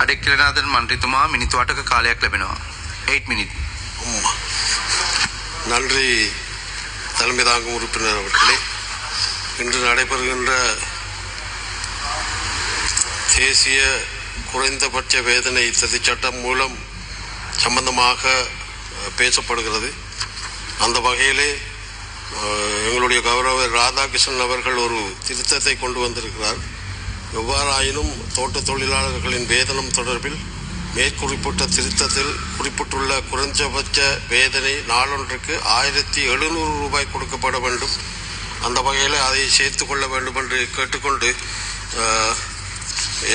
අඩෙක්කලනාදන් මන්ත්‍රීතුමා මිනිත්තු අටක කාලයක් ලැබෙනවා. 8 මිනිත්. ஆமா. நன்றி தலைமை தாங்கும் உறுப்பினர் அவர்களே இன்று நடைபெறுகின்ற தேசிய குறைந்தபட்ச வேதனை திருத்தச் சட்டம் மூலம் சம்பந்தமாக அஹ், பேசப்படுகிறது அந்த வகையிலே அஹ், எங்களுடைய கௌரவ ராதாகிருஷ்ணன் அவர்கள் ஒரு திருத்தத்தை கொண்டு வந்திருக்கிறார் எவ்வாறாயினும் தோட்ட தொழிலாளர்களின் வேதனம் தொடர்பில் மேற்குறிப்பிட்ட திருத்தத்தில் குறிப்பிட்டுள்ள குறைந்தபட்ச வேதனை நாளொன்றுக்கு ஆயிரத்தி எழுநூறு ரூபாய் கொடுக்கப்பட வேண்டும். அந்த வகையில் அதை சேர்த்து கொள்ள வேண்டும் என்று கேட்டுக்கொண்டு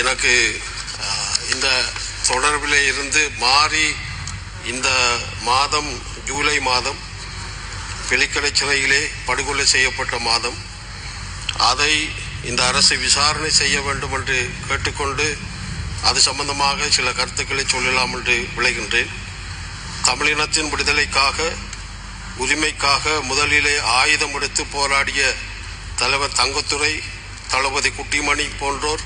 எனக்கு இந்த தொடர்பில் இருந்து மாறி இந்த மாதம் ஜூலை மாதம் வெளிக்கடை சிறையிலே படுகொலை செய்யப்பட்ட மாதம். அதை இந்த அரசு விசாரணை செய்ய வேண்டும் என்று கேட்டுக்கொண்டு அது சம்பந்தமாக சில கருத்துக்களை சொல்லலாம் என்று விளைகின்றேன் தமிழினத்தின் விடுதலைக்காக உரிமைக்காக முதலிலே ஆயுதம் எடுத்து போராடிய தலைவர் தங்கத்துறை தளபதி குட்டிமணி போன்றோர்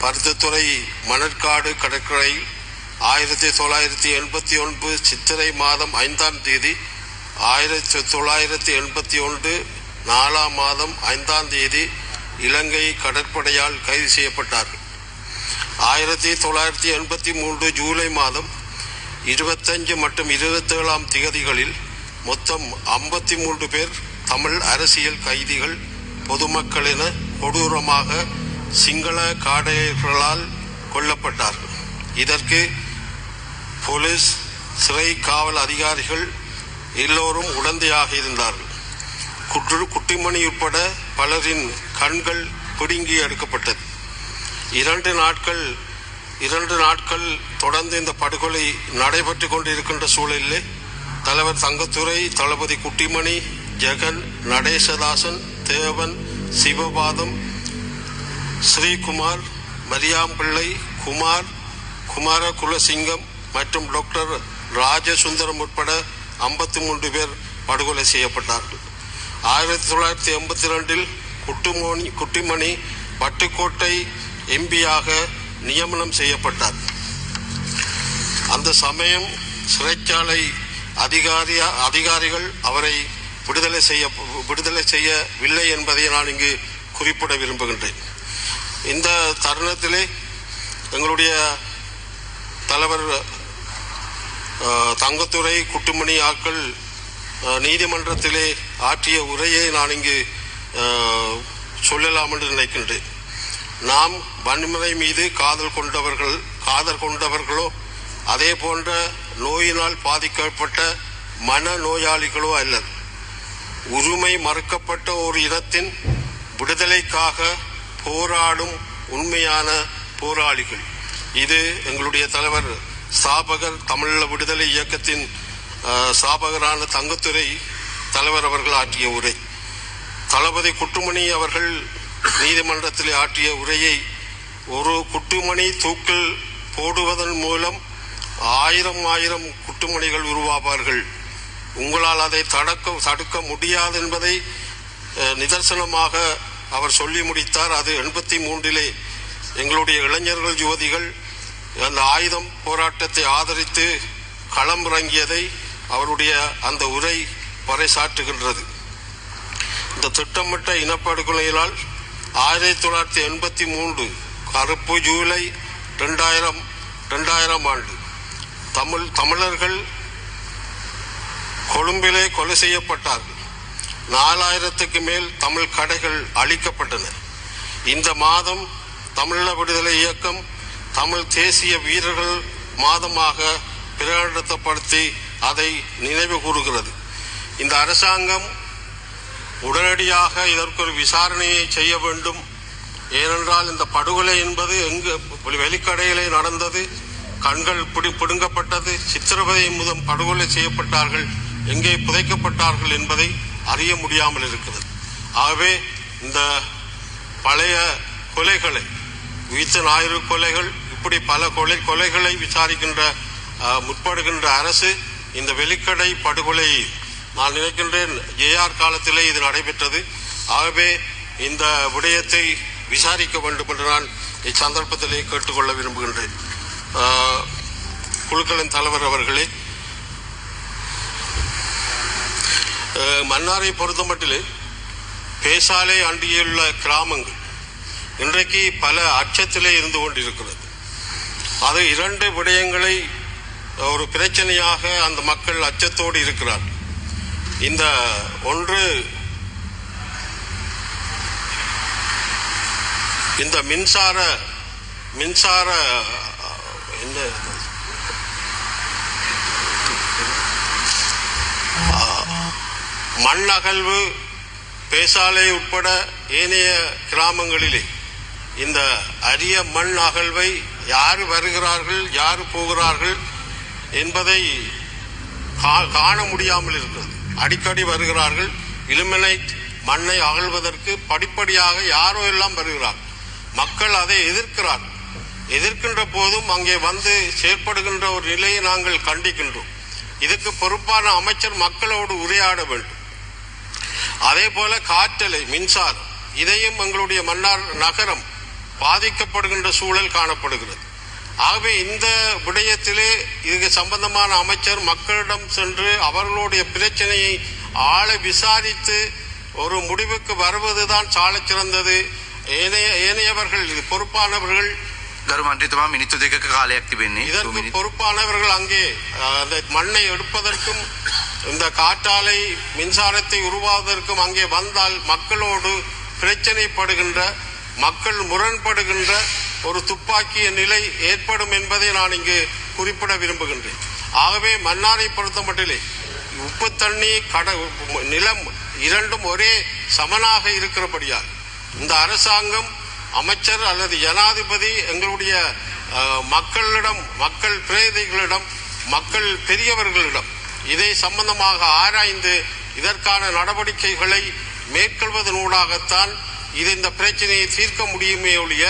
பருத்தித்துறை மணற்காடு கடற்கரை ஆயிரத்தி தொள்ளாயிரத்தி எண்பத்தி ஒன்பது சித்திரை மாதம் ஐந்தாம் தேதி ஆயிரத்தி தொள்ளாயிரத்தி எண்பத்தி ஒன்று நாலாம் மாதம் ஐந்தாம் தேதி இலங்கை கடற்படையால் கைது செய்யப்பட்டார்கள். ஆயிரத்தி தொள்ளாயிரத்தி எண்பத்தி மூன்று ஜூலை மாதம் இருபத்தஞ்சு மற்றும் இருபத்தேழாம் திகதிகளில் மொத்தம் ஐம்பத்தி மூன்று பேர் தமிழ் அரசியல் கைதிகள் பொதுமக்கள் என கொடூரமாக சிங்கள காடையர்களால் கொல்லப்பட்டார்கள். இதற்கு போலீஸ் சிறை காவல் அதிகாரிகள் எல்லோரும் உடந்தையாக இருந்தார்கள். குற்று குட்டிமணி உட்பட பலரின் கண்கள் பிடுங்கி எடுக்கப்பட்டது. இரண்டு நாட்கள் இரண்டு நாட்கள் தொடர்ந்து இந்த படுகொலை நடைபெற்று கொண்டிருக்கின்ற சூழலிலே தலைவர் தங்கத்துறை தளபதி குட்டிமணி ஜெகன் நடேசதாசன் தேவன் சிவபாதம் ஸ்ரீகுமார் மரியாம்பிள்ளை குமார் குமார குலசிங்கம் மற்றும் டாக்டர் ராஜசுந்தரம் உட்பட ஐம்பத்தி மூன்று பேர் படுகொலை செய்யப்பட்டார்கள். ஆயிரத்தி தொள்ளாயிரத்தி எண்பத்தி ரெண்டில் குட்டுமோனி குட்டிமணி பட்டுக்கோட்டை எம்பியாக நியமனம் செய்யப்பட்டார். அந்த சமயம் சிறைச்சாலை அதிகாரி அதிகாரிகள் அவரை விடுதலை செய்ய விடுதலை செய்யவில்லை என்பதை நான் இங்கு குறிப்பிட விரும்புகின்றேன். இந்த தருணத்திலே எங்களுடைய தலைவர் தங்கத்துறை குட்டுமணி ஆக்கள் நீதிமன்றத்திலே ஆற்றிய உரையை நான் இங்கு சொல்லலாம் என்று நினைக்கின்றேன். நாம் வன்முறை மீது காதல் கொண்டவர்கள் காதல் கொண்டவர்களோ அதே போன்ற நோயினால் பாதிக்கப்பட்ட மன நோயாளிகளோ அல்லது உரிமை மறுக்கப்பட்ட ஒரு இனத்தின் விடுதலைக்காக போராடும் உண்மையான போராளிகள். இது எங்களுடைய தலைவர் ஸ்தாபகர் தமிழ விடுதலை இயக்கத்தின் சாபகரான ஸ்தாபகரான தங்கத்துறை தலைவர் அவர்கள் ஆற்றிய உரை. தளபதி குட்டுமணி அவர்கள் நீதிமன்றத்தில் ஆற்றிய உரையை ஒரு குட்டுமணி தூக்கில் போடுவதன் மூலம் ஆயிரம் ஆயிரம் குட்டுமணிகள் உருவாவார்கள். உங்களால் அதை தடுக்க தடுக்க முடியாது என்பதை நிதர்சனமாக அவர் சொல்லி முடித்தார். அது எண்பத்தி மூன்றிலே எங்களுடைய இளைஞர்கள் யுவதிகள் அந்த ஆயுதம் போராட்டத்தை ஆதரித்து களமிறங்கியதை அவருடைய அந்த உரை பறைசாற்றுகின்றது. இந்த திட்டமிட்ட இனப்படுகொலையினால் ஆயிரத்தி தொள்ளாயிரத்தி எண்பத்தி மூன்று கருப்பு ஜூலை ரெண்டாயிரம் ரெண்டாயிரம் ஆண்டு. தமிழ் தமிழர்கள் கொழும்பிலே கொலை செய்யப்பட்டார்கள். நாலாயிரத்துக்கு மேல் தமிழ் கடைகள் அழிக்கப்பட்டன. இந்த மாதம் தமிழீழ விடுதலை இயக்கம் தமிழ் தேசிய வீரர்கள் மாதமாக பிரகடனப்படுத்தி அதை நினைவு கூறுகிறது. இந்த அரசாங்கம் உடனடியாக இதற்கு ஒரு விசாரணையை செய்ய வேண்டும். ஏனென்றால் இந்த படுகொலை என்பது எங்கு வெளிக்கடையிலே நடந்தது கண்கள் பிடி பிடுங்கப்பட்டது சித்திரவதை முதல் படுகொலை செய்யப்பட்டார்கள் எங்கே புதைக்கப்பட்டார்கள் என்பதை அறிய முடியாமல் இருக்கிறது. ஆகவே இந்த பழைய கொலைகளை உயிர்த்த ஞாயிறு கொலைகள் இப்படி பல கொலை கொலைகளை விசாரிக்கின்ற முற்படுகின்ற அரசு இந்த வெளிக்கடை படுகொலை நான் நினைக்கின்றேன் ஏஆர் காலத்திலே இது நடைபெற்றது. ஆகவே இந்த விடயத்தை விசாரிக்க வேண்டும் என்று நான் இச்சந்தர்ப்பத்திலே கேட்டுக்கொள்ள விரும்புகின்றேன். குழுக்களின் தலைவர் அவர்களே மன்னாரை பொறுத்தமட்டிலே பேசாலே அண்டியுள்ள கிராமங்கள் இன்றைக்கு பல அச்சத்திலே இருந்து கொண்டிருக்கிறது. அது இரண்டு விடயங்களை ஒரு பிரச்சனையாக அந்த மக்கள் அச்சத்தோடு இருக்கிறார் இந்த ஒன்று இந்த மின்சார மின்சார இந்த மண் அகழ்வு பேசாலை உட்பட ஏனைய கிராமங்களிலே இந்த அரிய மண் அகழ்வை யார் வருகிறார்கள் யார் போகிறார்கள் என்பதை கா- காண முடியாமல் இருக்கிறது அடிக்கடி வருகிறார்கள். இலுமினைட் மண்ணை அகழ்வதற்கு படிப்படியாக யாரோ எல்லாம் வருகிறார். மக்கள் அதை எதிர்க்கிறார். எதிர்க்கின்ற போதும் அங்கே வந்து செயற்படுகின்ற ஒரு நிலையை நாங்கள் கண்டிக்கின்றோம். இதுக்கு பொறுப்பான அமைச்சர் மக்களோடு உரையாட வேண்டும். அதே போல காற்றலை மின்சாரம் இதையும் எங்களுடைய மன்னார் நகரம் பாதிக்கப்படுகின்ற சூழல் காணப்படுகிறது. ஆகவே இந்த விடயத்திலே இதுக்கு சம்பந்தமான அமைச்சர் மக்களிடம் சென்று அவர்களுடைய பிரச்சனையை ஆழ விசாரித்து ஒரு முடிவுக்கு வருவதுதான் சாலச் சிறந்தது ஏனைய ஏனையவர்கள் இது பொறுப்பானவர்கள் ගරු මන්ත්‍රීතුමා මිනිත්තු දෙකක කාලයක් තිබෙන්නේ two இதற்கு minutes. பொறுப்பானவர்கள் அங்கே அஹ், அந்த மண்ணை எடுப்பதற்கும் இந்த காற்றாலை மின்சாரத்தை உருவாவதற்கும் அங்கே வந்தால் மக்களோடு பிரச்சனைப்படுகின்ற மக்கள் முரண்படுகின்ற ஒரு துப்பாக்கிய நிலை ஏற்படும் என்பதை நான் இங்கு குறிப்பிட விரும்புகின்றேன். ஆகவே மன்னாரை பொறுத்த மட்டிலே உப்பு தண்ணி கட நிலம் இரண்டும் ஒரே சமனாக இருக்கிறபடியால் இந்த அரசாங்கம் அமைச்சர் அல்லது ஜனாதிபதி எங்களுடைய மக்களிடம் மக்கள் பிரதிகளிடம் மக்கள் பெரியவர்களிடம் இதை சம்பந்தமாக ஆராய்ந்து இதற்கான நடவடிக்கைகளை மேற்கொள்வதனூடாகத்தான் இது இந்த பிரச்சனையை தீர்க்க முடியுமே ஒழிய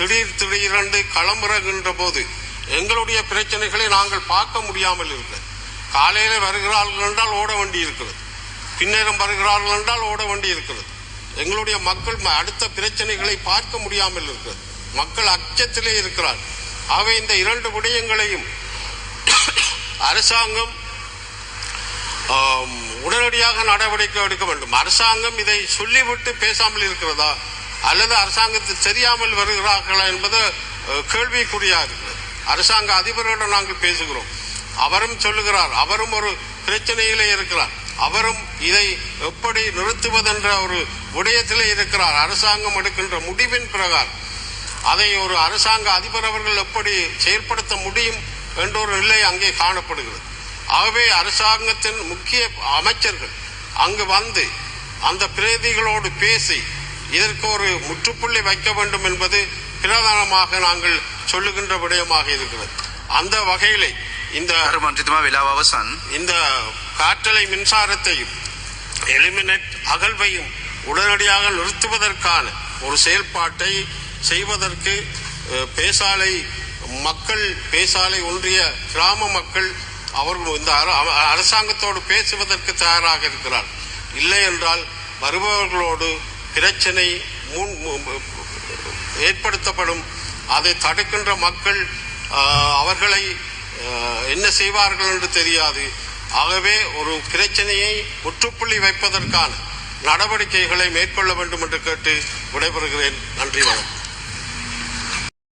திடீர் திடீரென்று களமிறகின்ற போது எங்களுடைய பிரச்சனைகளை நாங்கள் பார்க்க முடியாமல் இருக்கிறது. காலையில் வருகிறார்கள் என்றால் ஓட வேண்டி இருக்கிறது. பின்னேரம் வருகிறார்கள் என்றால் ஓட வேண்டி இருக்கிறது. எங்களுடைய மக்கள் ம- அடுத்த பிரச்சனைகளை பார்க்க முடியாமல் இருக்கிறது. மக்கள் அச்சத்திலே இருக்கிறார். ஆகவே இந்த இரண்டு விடயங்களையும் அரசாங்கம் உடனடியாக நடவடிக்கை எடுக்க வேண்டும். அரசாங்கம் இதை சொல்லிவிட்டு பேசாமல் இருக்கிறதா? அல்லது அரசாங்கத்தில் தெரியாமல் வருகிறார்களா என்பது கேள்விக்குறியாக இருக்கிறது அரசாங்க அதிபரிடம் நாங்கள் பேசுகிறோம். அவரும் சொல்லுகிறார் அவரும் ஒரு பிரச்சனையிலே இருக்கிறார். அவரும் இதை எப்படி நிறுத்துவதென்ற ஒரு விடயத்திலே இருக்கிறார். அரசாங்கம் எடுக்கின்ற முடிவின் பிரகாரம். அதை ஒரு அரசாங்க அதிபர் அவர்கள் எப்படி செயல்படுத்த முடியும் என்ற ஒரு நிலை அங்கே காணப்படுகிறது. ஆகவே அரசாங்கத்தின் முக்கிய அமைச்சர்கள் அங்கு வந்து அந்த பிரதிகளோடு பேசி இதற்கு ஒரு முற்றுப்புள்ளி வைக்க வேண்டும் என்பது பிரதானமாக நாங்கள் சொல்லுகின்ற விடயமாக இருக்கிறது. அந்த வகையில் இந்த இந்த காற்றலை மின்சாரத்தையும் எலிமினேட் அகழ்வையும் உடனடியாக நிறுத்துவதற்கான ஒரு செயல்பாட்டை செய்வதற்கு பேசாலை மக்கள் பேசாலை ஒன்றிய கிராம மக்கள் அவர்கள் இந்த அரசாங்கத்தோடு பேசுவதற்கு தயாராக இருக்கிறார் இல்லை என்றால் வருபவர்களோடு பிரச்சனை முன் ஏற்படுத்தப்படும். அதை தடுக்கின்ற மக்கள் அவர்களை என்ன செய்வார்கள் என்று தெரியாது. ஆகவே ஒரு பிரச்சனையை முற்றுப்புள்ளி வைப்பதற்கான நடவடிக்கைகளை மேற்கொள்ள வேண்டும் என்று கேட்டு விடைபெறுகிறேன். நன்றி வணக்கம்.